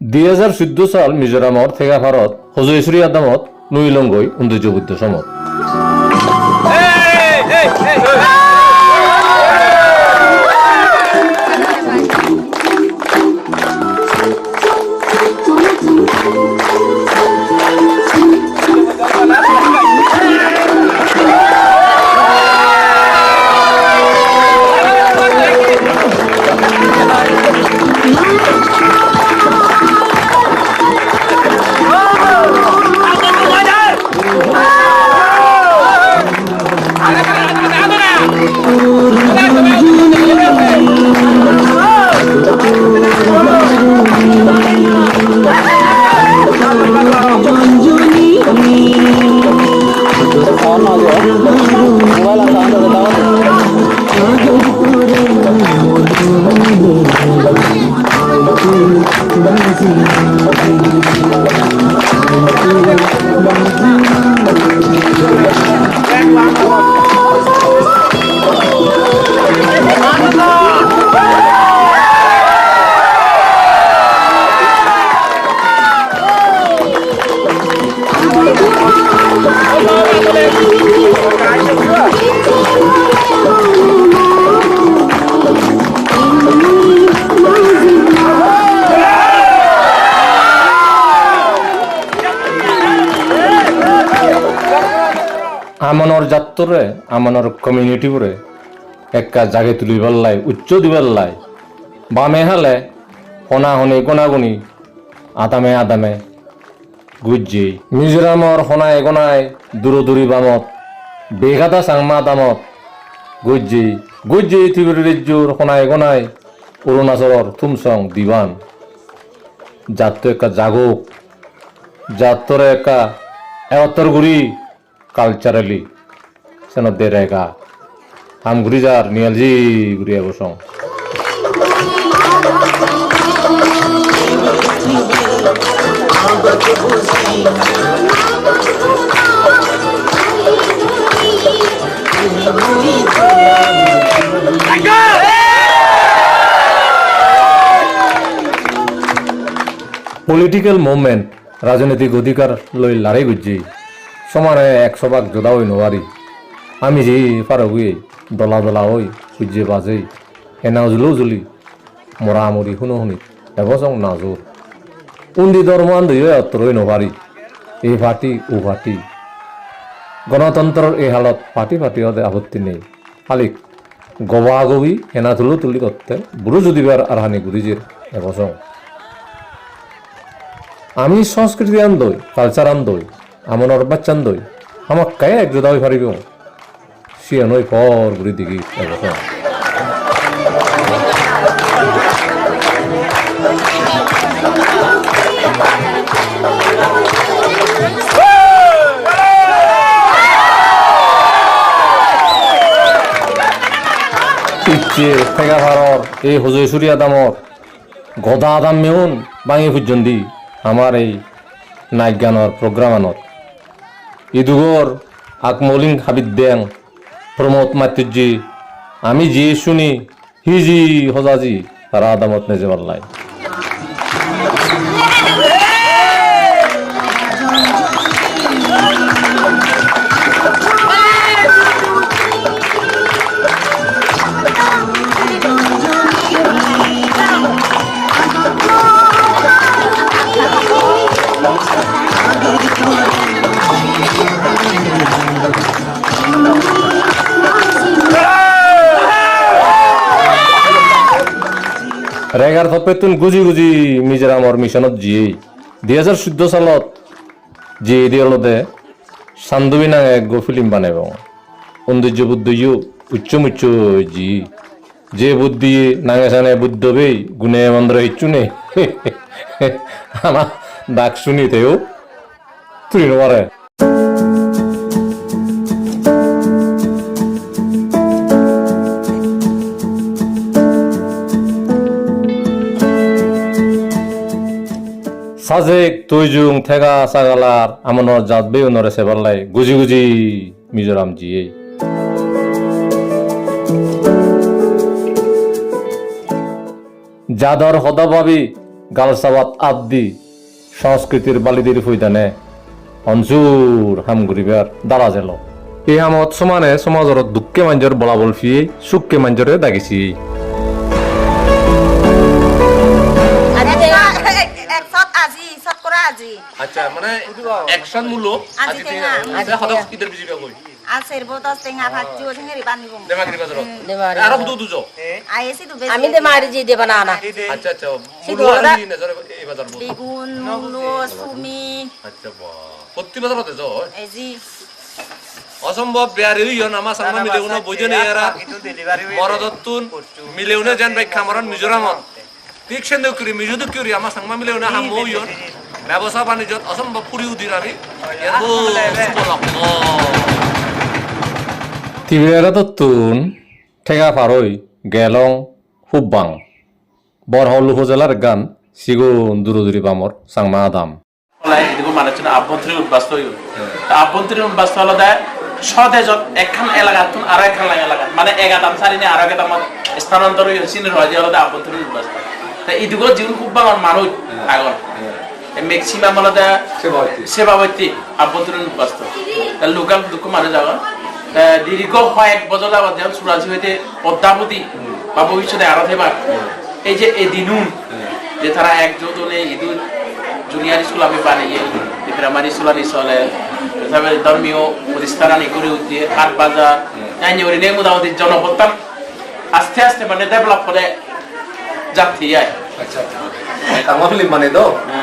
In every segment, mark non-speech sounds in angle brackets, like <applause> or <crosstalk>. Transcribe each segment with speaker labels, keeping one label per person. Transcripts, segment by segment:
Speaker 1: দুই হাজার চৈধ্য সাল মিজোরামর থেকে ভারত হজয়েশ্বরী আদামত নৈলঙ্গই সৌন্দর্য বুদ্ধ সমত Thank you. আমনর জাতরে আমনর কমিউনিটিবোরে একা জাগে তুলি পেলাই উচ্চ দিবার লাই। বামে হালে হনা হনি গনাগুনি, আদামে আদামে গুজ্জি। মিজোরামর হনায় গনায় দূরদূরি বামত বেঘাদা সাংমা দামত গুজ্জি। গুজ্জি ত্রিপুরি রাজ্যর হনায় গনায় অরুণাচলর থুমসং দিবান। জাত একা জাগক জাতরে একা এওয়াত্তর গুড়ি কালচারালি সেন দেরেগা হাম ঘুরি যার নিয়ালজি ঘুরিয়া বসং। পলিটিক্যাল মুভমেন্ট রাজনৈতিক অধিকার লৈ লাৰাই গুজি সমানে একশো ভাগ যোদা হই নোৱাৰি আমি যে পাৰ দলা দলা হৈ সূৰ্যে বাজে। এনা জুলো জুলি মৰা মৰি শুনো শুনি এবছৰ নাজোৰ উন্দি দৰমান দুয়ো হৈ নোৱাৰি এই পাৰ্টি ও পাৰ্টি গণতন্ত্ৰৰ এই হালত পাৰ্টি পাৰ্টি হতে আপত্তি নেই। খালি গবাগবি হেনা তুলো তুলি করতে, বুড়ো যদিবার আর হানি গুরিজের এবছর আমি সংস্কৃতি আন্দই, কালচার আন্দই আমনের বাচ্চা আন্দই আমাক কায়ে একজোদা হয়ে পারিব সিয়া নই পর ঘুরি দিকে এই হজয়সুরি আদামর গদা আদাম মেউন বাঙি পর্যন্তি আমার এই নাইক গানৰ প্ৰগ্ৰামানত ইদুগৰ আকমলিং হাবিদ বেং প্ৰমোদ মাতুৰ্যী আমি যি শুনি যি সজাজি তারা আদামত নেজে পাল্লাই ৰেগাৰ থপেতুন গুজি গুজি মিজোৰামৰ মিছনত যিয়ে দুই হাজাৰ চৈধ্য চালত যি এদিয়লতে চান্দুবি নাঙে গো ফিল্ম বানাইব সৌন্দৰ্য বুদ্ধইও উচ্চ মুচ্চ জি। যে বুদ্ধি নাঙে চানে বুদ্ধ বেই গুণে মন্দ্র ইচ্ছু নেই <laughs> আমার ডাক শুনিতেও তুই নমারে সাজেক তৈজুং থেগা সাগালার আমনৰ জাত বে উনৰে সেবালাই গুজি গুজি মিজোৰাম জিয়ে। যাদর হদভাবি গালসাবাত আদি সংস্কৃতির বালিদির ফুইদানে। অঞ্জুর হামগুরিবার দারা জেল। এই হামত সমানে সমাজৰ দুঃখে মাঞ্জৰ বলাবল ফিয়ে সুখকে মাঞ্জরে দাগিছি।
Speaker 2: আজি।
Speaker 3: আচ্ছা মানে একশন মূল্য
Speaker 2: আজি টেঙা, আজি
Speaker 3: সদক
Speaker 2: টেঙা।
Speaker 3: ইদের বিজি কই
Speaker 2: আর সেরবো দশ টেঙা। ভাজি ও ঠেঙে বানিব
Speaker 3: দেমাগিরি বাজারত
Speaker 4: দেমাগিরি
Speaker 3: আর বুদু দুজো
Speaker 2: আইসি তো
Speaker 4: আমি দেমারি জি দেবা না না।
Speaker 3: আচ্ছা আচ্ছা।
Speaker 4: ওরা-
Speaker 3: আর নজর এই বাজার বল
Speaker 2: বেগুন মূলো সুমি
Speaker 3: আচ্ছা বাহ প্রতি বাজারত যো।
Speaker 2: এজি
Speaker 3: অসম্ভব বেয়ারি ইয়ন আমা সাংমা মিলেউন বইজনে এরা মরদত্তুন মিলেউন জান ভাই খামরন মিজোরামত ঠিক সেন করি মিজু দুকুরি আমা সাংমা মিলেউন হাম ইয়ন ব্যবসা বাণিজ্যত অসম্ভব পুরি উদির আমি। সুবলক
Speaker 1: তিবিরা তত্তুন ঠেঙা ফারই গেলং হুব্বাং। বরহল উপজেলার গান সিগুন দুরুদুরি বামর সাংমা আদাম
Speaker 5: এদিকে মানুষজন আভ্যন্তরীণ উদ্বাস্ত হইল তা আভ্যন্তরীণ উদ্বাস্ত হলো দেয় স্বদেশত একখান এলাকাত তুন আর একখান এলাকা মানে এগাতাম সারিনে আর এগাতাম স্থানান্তর চিনের হয় যে হলো দেয় আভ্যন্তরীণ উদ্বাস্ত। তা এদিকে জীবন খুব বাঙাল মানুষ আগর ম্যাক্সিমাম হলো দেয় সেবাবতী আভ্যন্তরীণ উদ্বাস্ত তা লোকাল দুঃখ মানুষ তা দীর্ঘ কয়েক বছর যাবত যেমন চুরাশি হইতে পদ্মাবতী বা ভবিষ্যতে আরও থেবার এই যে এই দিনুন যে তারা একজোটনে ইদুল জুনিয়র স্কুল আমি বানিয়ে প্রাইমারি স্কুল আনি চলে ধর্মীয় প্রতিষ্ঠান আনি করে উঠে হাট বাজার আইনি ওরি নেই মোটামুটি জনপ্রত্যান আস্তে আস্তে মানে ডেভেলপ করে যাত্রী আয়।
Speaker 6: কামা ফিলিম মানে তো? এ,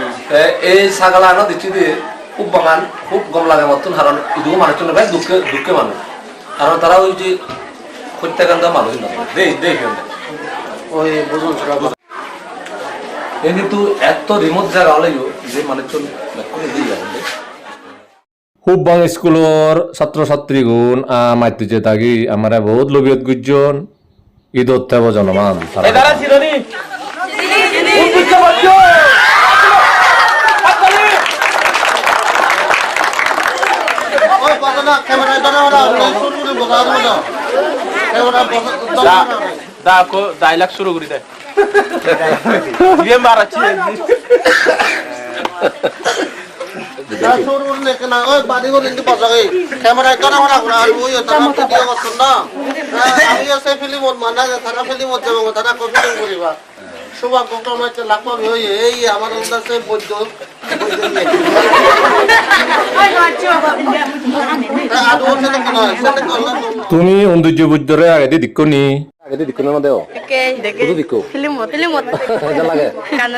Speaker 6: এই ছাগলা আনো দিচ্ছি দিয়ে খুব বাগান খুব গম লাগে মতন কারণ ইদুকো মানুষ চলে ভাই দুঃখে দুঃখে মানুষ কারণ তারা ওই যে হত্যাকাণ্ড মানুষ দেই দেই ফেলবে ওই বুঝুন এ কিন্তু এত রিমোট জায়গা হলেও যে মানুষজন করে দিয়ে যাবে
Speaker 1: হুব্বাং স্কুলৰ ছাত্ৰ ছাত্ৰীগুণ মাতৃ যে তাগি আমাৰ বহুত লোভিয়ত গুজন ঈদত তেব জনমান
Speaker 5: এদারা ছিল নি উদ্বুদ্ধ করছ দা কো ডায়লগ শুরু করি দে দিয়ে মারাচ্ছি
Speaker 7: ক্যামেরা করা মারা করা আর ওই তারা ভিডিও করছেন না আমি আছে ফিল্মত মানা তারা ফিল্মত যাব তারা কো করিবা সৌভাগ্যক্রমে এই আমার বৈদ্য
Speaker 1: তুমি আগেদি দিক্কনি
Speaker 6: আগে দিক না দেও। লাগে।
Speaker 2: কান্দ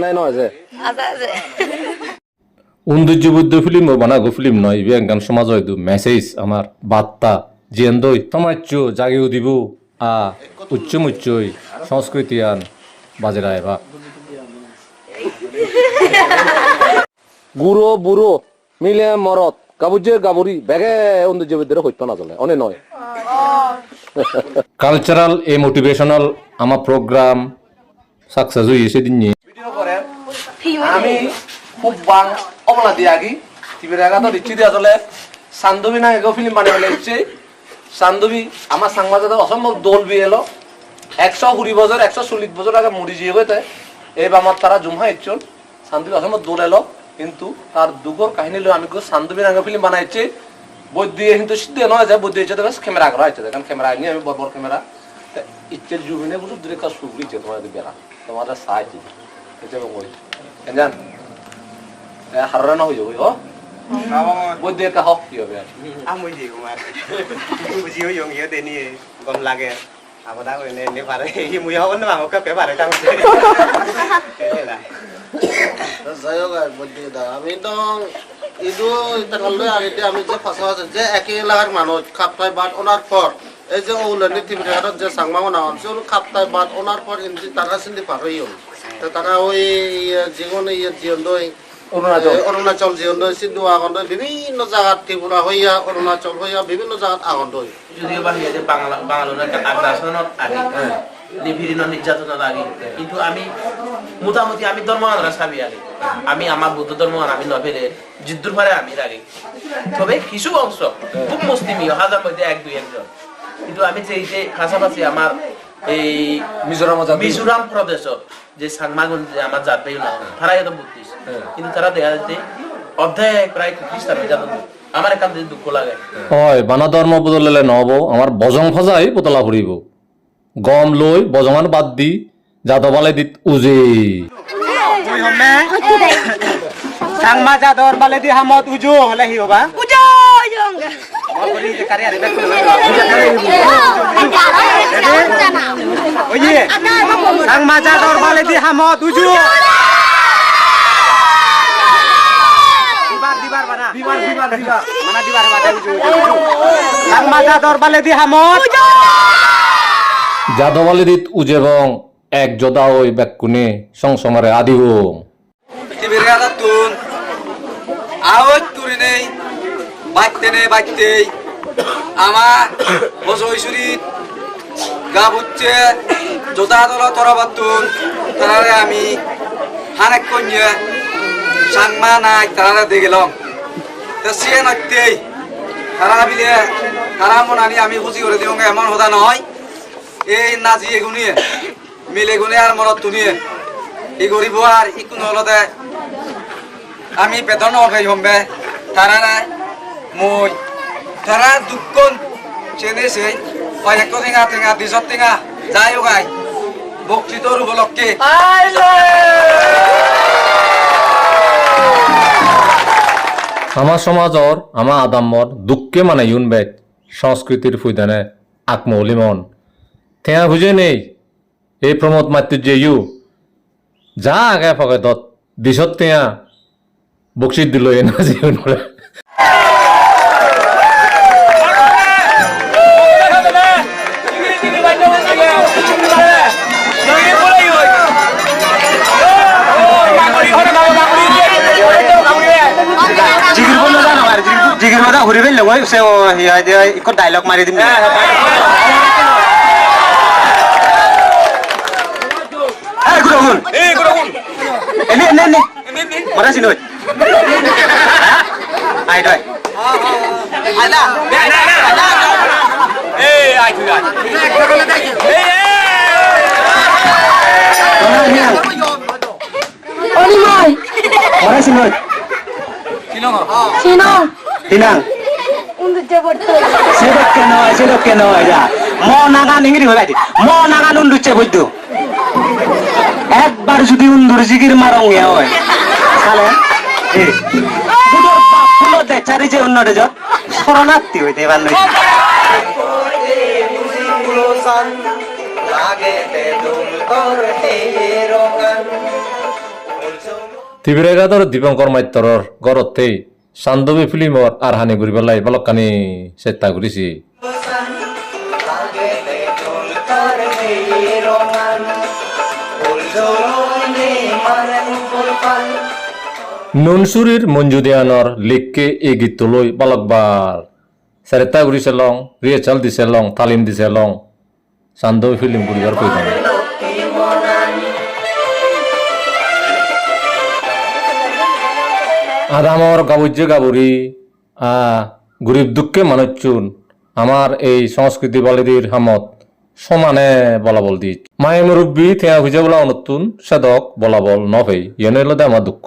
Speaker 6: নাই নয় যে
Speaker 1: বানাগো ফিল্ম নয় সমাজ হয়তো মেসেজ আমার বার্তা জিয়ান দই সমাজ জাগিও দিব। আ উচ্চ মুচ্চই সংস্কৃতি আন বাজেরা এবা
Speaker 6: গুরো বুড়ো মিলে মরত গাবুজে গাবুরি বেগে সৌন্দর্য বিদ্যারে হইতো না চলে অনে নয়
Speaker 1: কালচারাল এ মোটিভেশনাল আমার প্রোগ্রাম সাকসেস হয়ে সেদিন নিয়ে
Speaker 6: আমি খুব বাং অবলা দিয়ে আগি টিভির আগা তো দিচ্ছি দিয়ে আসলে সান্দবি না এগো ফিল্ম বানিয়ে হচ্ছে সান্দবি আমার সাংবাদিক অসম্ভব দোল বি এলো, একশো কুড়ি বছর একশো চল্লিশ বছর আগে মরি দিয়ে গেছে এই আমার তারা জুমা ইচ্ছল। সান্দবি অসম্ভব দোল এলো, কিন্তু তার দুগর কাহিনী লো আমি সান্দবি নাঙ্গা ফিল্ম বানাইছে। বই দিয়ে কিন্তু সিদ্ধ নয় যায় বই দিয়েছে দেখো ক্যামেরা করা হয়েছে কারণ ক্যামেরা আগে আমি বড় ক্যামেরা ইচ্ছে জুবিনে বুঝো দূরে কাজ শুরু করেছে তোমাদের বেলা তোমাদের সাহায্য এটা বলি জান হাররা না হয়ে যাব ও বই দিয়ে কা হক কি হবে আর
Speaker 7: আমি দি কুমার বুঝি হই ইয়ে দেনি গম লাগে আবদা কই নে নে পারে ই মুই হবন না আমাকে কে পারে তাম যাই হোক আর বুদ্ধি দা আমি তো ইদু আর এটা আমি যে ফাঁসা আছে যে একই এলাকার মানুষ খাপটাই বাদ ওনার পর এই যে ওলানি টিভিটার যে সাংমা না আছে ওর খাপটাই বাদ ওনার পর ইন্দি তারা সিন্ধি পার তো তারা ওই জীবন ইয়ে জীবন দই
Speaker 6: অরুণাচল।
Speaker 7: অরুণাচল জীবন সিন্ধু আগন দই বিভিন্ন জায়গাত ত্রিপুরা হইয়া অরুণাচল হইয়া বিভিন্ন জায়গাত আগন দই
Speaker 5: যদিও বা যে বাংলা বাঙালির একটা আগ্রাসনের আগে নিপীড়ন নির্যাতনের আগে কিন্তু আমি মোটামুটি আমি ধর্ম আন্দ্রা সাবি আগে। আমি আমার বুদ্ধ ধর্ম আমি নভেলে যুদ্ধর পারে আমি আগে তবে কিছু অংশ খুব মুসলিমীয় হাজার মধ্যে এক দুই একজন। কিন্তু আমি যে যে পাশাপাশি আমার এই
Speaker 6: মিজোরামত যাবি?
Speaker 5: মিজোরাম প্রদেশত যে সাংমাগুন যে আমার জাত না তারা এটা বুদ্ধিস্ট কিন্তু তারা দেখা যাচ্ছে অর্ধেক প্রায় খ্রিস্টান হয়ে যাবে আমার এখান থেকে দুঃখ লাগে।
Speaker 1: হয় বানা ধর্ম বদলালে নহব আমার বজং ফজাই পুতলা ফুরিব গম লৈ বজঙান বাদ দি যাদবালে দিত উজে।
Speaker 4: সাংমা যাদর বালে দি হামত উজু হলে হি হবা?
Speaker 2: yung.
Speaker 4: ওই সাংমা যাদর বালে দি হামত উজু। দিবার দিবার বানা। দিবার মানে দি হামত।
Speaker 1: যাদবালে দিত এক যোদা ওই ব্যাকুনে সংসমারে আদিব
Speaker 8: টিভির তুন। আওয়াজ তুরি নেই বাঁচতে নেই বাঁচতেই আমার গা বুঝছে জোতা তলা তরা বাতুন তারারে আমি হানেক কন্যা সাংমা নাই, তারারে দিয়ে গেলাম। তা সে নাকতেই তারা বিলে তারা মনানি আমি খুশি করে দিও, এমন হতা নহয়। এই নাজি এগুনিয়ে, মিলে গুনে আর মনত তুনিয়ে। এই গরিব আর ইকুন হলতে আমি বেতন অভাই হমবে তারা নাই, মই। তারা দুঃখ চেনেছে এক টেঙা টেঙা দিশত টেঙা। যাই গাই বক্তৃতর উপলক্ষে।
Speaker 1: আমার সমাজর আমাৰ আদামর দুঃখে মানে ইউন বেগ সংস্কৃতির ফুইদানে আকমৌলি মন। থেয়া বুঝে নেই, এই প্রমোদ মাতৃ ইউ যা আগে ফকে দত, দিশত থেয়া বকশিত দিল এ না
Speaker 4: ফিল্মত ঘূৰিব লগাই আছে ডাইলগ মাৰি দিম মৰা চিনহৈ চিনহ হিনাং।
Speaker 2: Untuk jabatan.
Speaker 4: সেদকে নয় সেদকে নয়, যা। ম নাগান ইংরি হয়ে বাইতে ম নাগান উন্ডুচ্ছে বুঝতো একবার যদি উন্দুর জিগির মারং ইয়া হয়, তাহলে এ বাপ ফুলো দে, চারি যে অন্যরে যত, শরণার্থী হইতে এবার নই
Speaker 1: তিবিরেগাদর দীপঙ্কর মাত্যরর গরতেই সান্দবী ফিল্মর আর হানি ঘুরি পেলাই, বলকানি চেষ্টা করেছি নুনসুরির মঞ্জুদিয়ানর লিখকে এই গীত লৈ বালকবার চেৰেটা ঘূৰিছে লং ৰিহাৰ্চেল দিছে লং, তালিম দিছে লং। চান্দবী ফিল্ম ঘূৰিবাৰ কৈছে আদামর গাবুজ্যে গাবুরি আ গরিব দুঃখে মানুষচুন আমার এই সংস্কৃতি বালিদির হামত। সমানে বলাবল দি মায়ে মুরব্বী থেয়া হুজে বলা অনুতুন সেদক বলাবল নভেই ইয়নে লদে আমার দুঃখ।